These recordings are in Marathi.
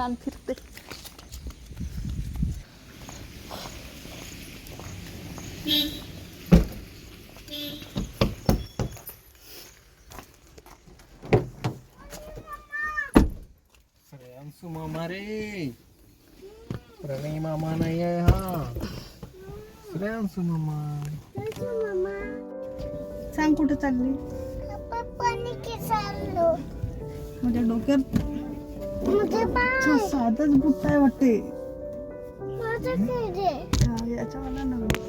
छान फिरते श्रेयांसू मामा रे प्रणय मामा नाही आहे हा श्रेयांसू मामा सांग कुठे चालली पप्पानी की चाललो माझ्या डोक्यात माझे पाय साधच बुट्टा आहे वाटते याच्यावाला नव्हे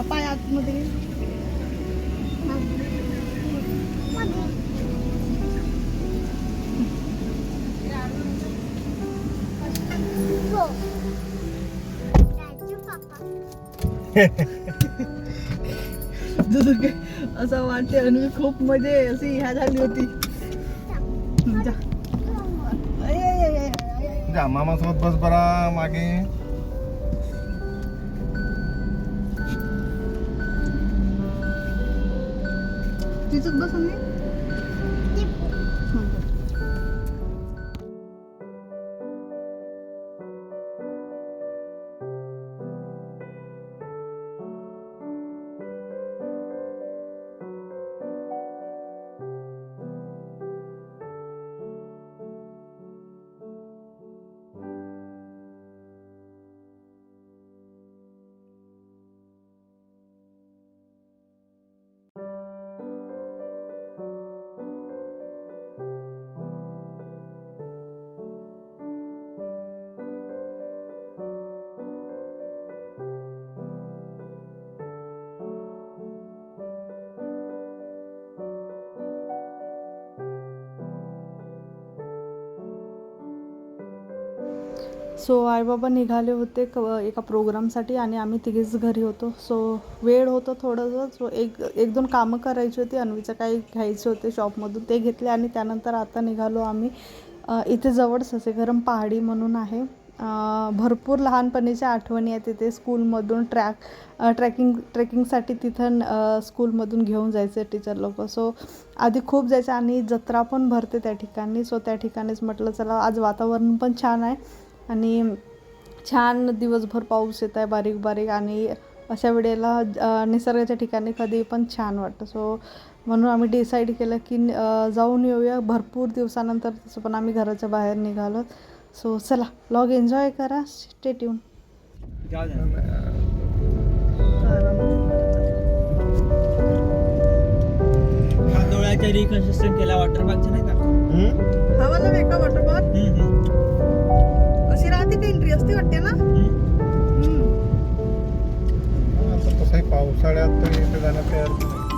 पाय आतमध्ये. जसं काय असं वाटते आणि खूप मजा अशी ह्या झाली होती. जा. मामा सोबत बस बरा मागे. तिथंच बसून मी सो आईबाबा निघाले होते क एका प्रोग्रामसाठी आणि आम्ही तिघेच घरी होतो. सो वेळ होतं थोडंसं. सो एक एक दोन कामं करायची होती. अन्वीचं काही घ्यायचे होते शॉपमधून ते घेतले आणि त्यानंतर आता निघालो आम्ही इथे जवळ ससेगरम पहाडी म्हणून आहे. भरपूर लहानपणीच्या आठवणी आहेत तिथे. स्कूलमधून ट्रॅक ट्रॅकिंग ट्रेकिंगसाठी तिथं स्कूलमधून घेऊन जायचे टीचर लोक. सो आधी खूप जायचं आणि जत्रा पण भरते त्या ठिकाणी. सो त्या ठिकाणीच म्हटलं चला आज वातावरण पण छान आहे. आणि छान दिवसभर पाऊस येत आहे बारीक बारीक. आणि अशा वेळेला निसर्गाच्या ठिकाणी कधी पण छान वाटतं. सो म्हणून आम्ही डिसाईड केलं की जाऊन येऊया भरपूर दिवसानंतर. तसं पण आम्ही घराच्या बाहेर निघालो सो चला लॉग एन्जॉय करा. स्टे ट्यून डोळ्याच्या रिकन्स्ट्रक्शन केला वॉटर पार्कचं नाही का? पावसाळ्यात तर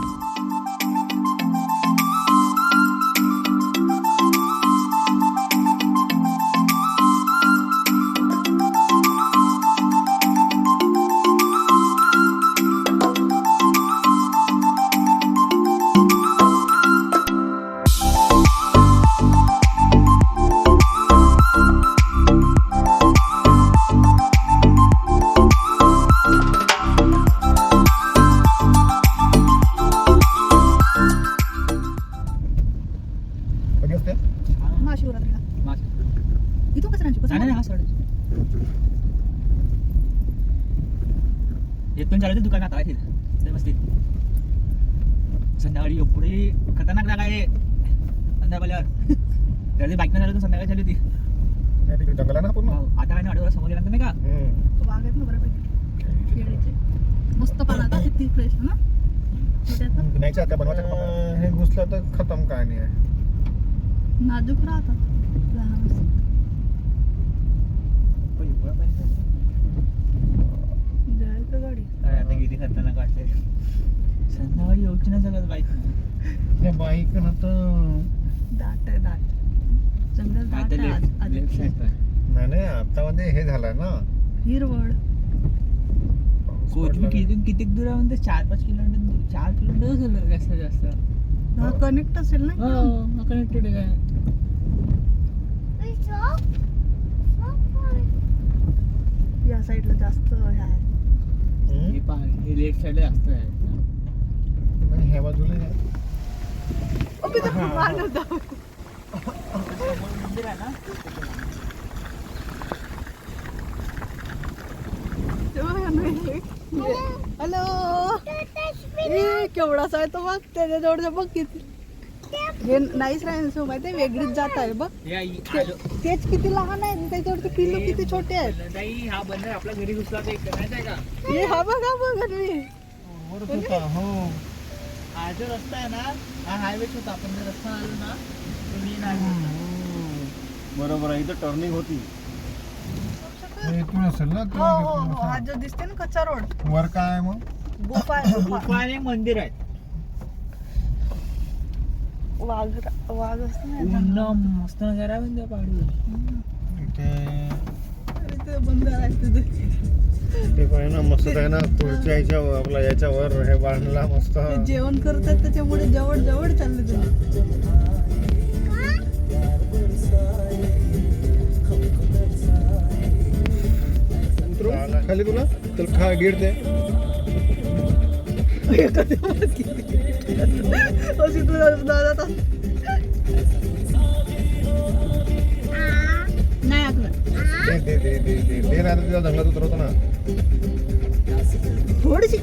एवढी खतरनाक जागा आहे. संध्याकाळी त्याची बाईकनं चालू संध्याकाळी चालू होती. या तिकडे जंगल आहे ना पूर्ण? आता काय नाही वाटत समोर गेल्यानंतर नाही का? हम्म. बाग आहेत ना बऱ्यापैकी. केळीचे मस्त पाला आता किती फ्रेश ना? नाही? हे घुसलं तर खतम कहाणी आहे. नाजूक राहतात. गाडी. काय आता किती खतरनाक वाटते संध्याकाळी येऊची नाही सगळं बाईक त्या बाईक ना तर दाट आहे दाट जंगल दाट आहे आज- लेफ्ट आधी. नाही नाही आता मध्ये हे झालं ना हिरवळ पाऊस कोच पडला. किती किती दूर आहे म्हणते चार पाच किलोमीटर दूर चार किलोमीटर झालं जास्त जास्त हा कनेक्ट असेल ना हो कनेक्टेड आहे मी या साईडला जास्त हे आहे हे पहा हे लेफ्ट साईड जास्त आहे ह्या बाजूला. मंदिर आहे ना हॅलो. ए केवढासा आहे तो बघ त्याच्याजवळ बघ किती हे नाहीच राहायचं माहिती आहे वेगळीच जात आहे बघ. हे. तेच किती लहान आहेत त्याच्यावरती पिल्लू किती छोटे आहेत. हा बंदर आपल्या घरी घुसला ते माहीत आहे का? हे हा बघ हा बघ हो. हा जो रस्ता आहे ना हा हायवेच होता. आपण जर रस्ता आलो ना तो मेन हायवे बरोबर आहे. इथं टर्निंग होती. हे इथून असेल ना हो हो हो हा जो दिसते ना कच्चा रोड. वर काय आहे मग? गुफा आहे गुफा. गुफा आणि एक मंदिर आहे. वाघ वाघ असते ना पूर्ण मस्त नजारा आहे त्या पहाडीवर इथे ते आहे. तिथे. ते आहे ना मस्त आहे ना तुळच्या याच्या आपला याच्यावर हे बांधला मस्त. ते जेवण करतात त्याच्यामुळे जवळ जवळ चालले ते खाली तुला? तर खा गिर दे. अशी तुला दादा दे दे दे दे दे. दे ना तुझ्या जंगलात उतरवतो ना. थोडीशी.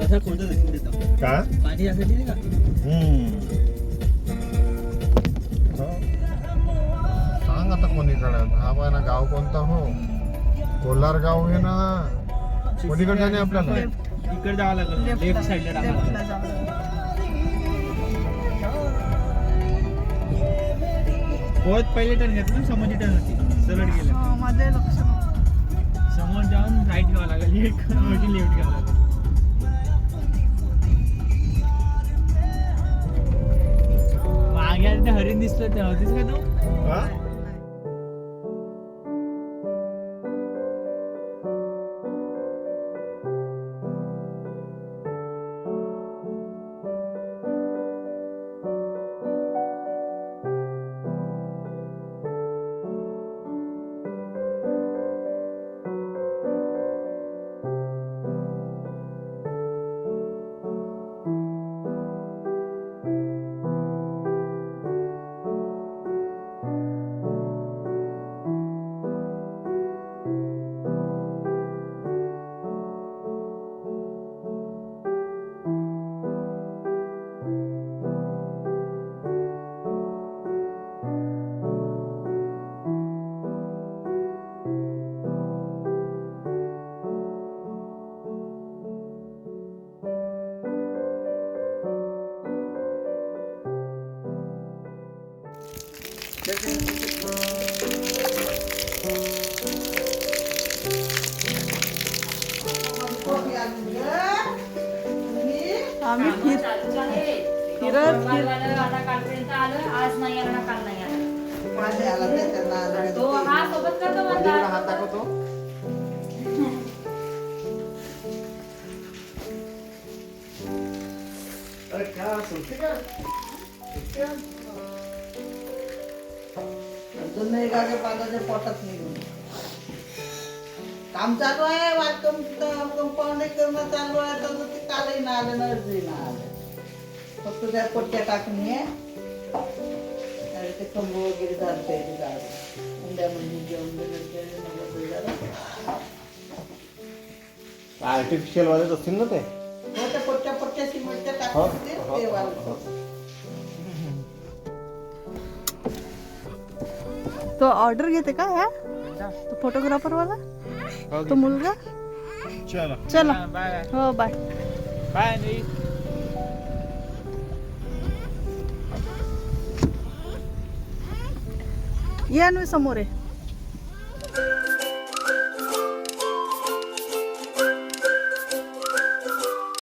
असं कोणतं दिसून देतं. का? पाणी यासाठी नाही का? हम्म. हो. सांग आता कोणीकडे हा बा ना गाव कोणता हो? कोलार गाव हे ना. कोणीकडे जाणे आपल्याला. इकडे जावं लागेल. लेफ्ट साईडला. जावं बहुत पहिले टर्न घेतलं समोरची टर्न होती. सरळ गेलं. हा, माझं लक्ष नव्हतं. समोर जाऊन राईट घ्यावं लागेल. एक वरती लेफ्ट घ्यावं लागेल. मागे हरिण दिसलं ते होतीस का तू? आम्ही फिर फिरत फिरत आता कालपर्यंत आलं आज नाही आला काल नाही आला. तो हा सोबत करतो म्हणला अजून नाही पाण्याच्या पोटात निघून? काम चालू आहे वाटकम कंपाऊंड करणं चालू आहे तर ते कालही ना आलं नर्सरी ना आलं फक्त त्या पट्ट्या टाकून ये आणि ते खंब वगैरे घालते ते गाडी उंड्यामध्ये जेवण. आर्टिफिशियल वालेच असतील ना ते हो त्या पट्ट्या पट्ट्या सिमेंटच्या हो, टाकून ते हो, ते हो. वालं. तो ऑर्डर घेते का ह्या तो फोटोग्राफर वाला तो मुलगा? चला. चला. बाय हो बाय. बाय नाही ये अन्वी समोर आहे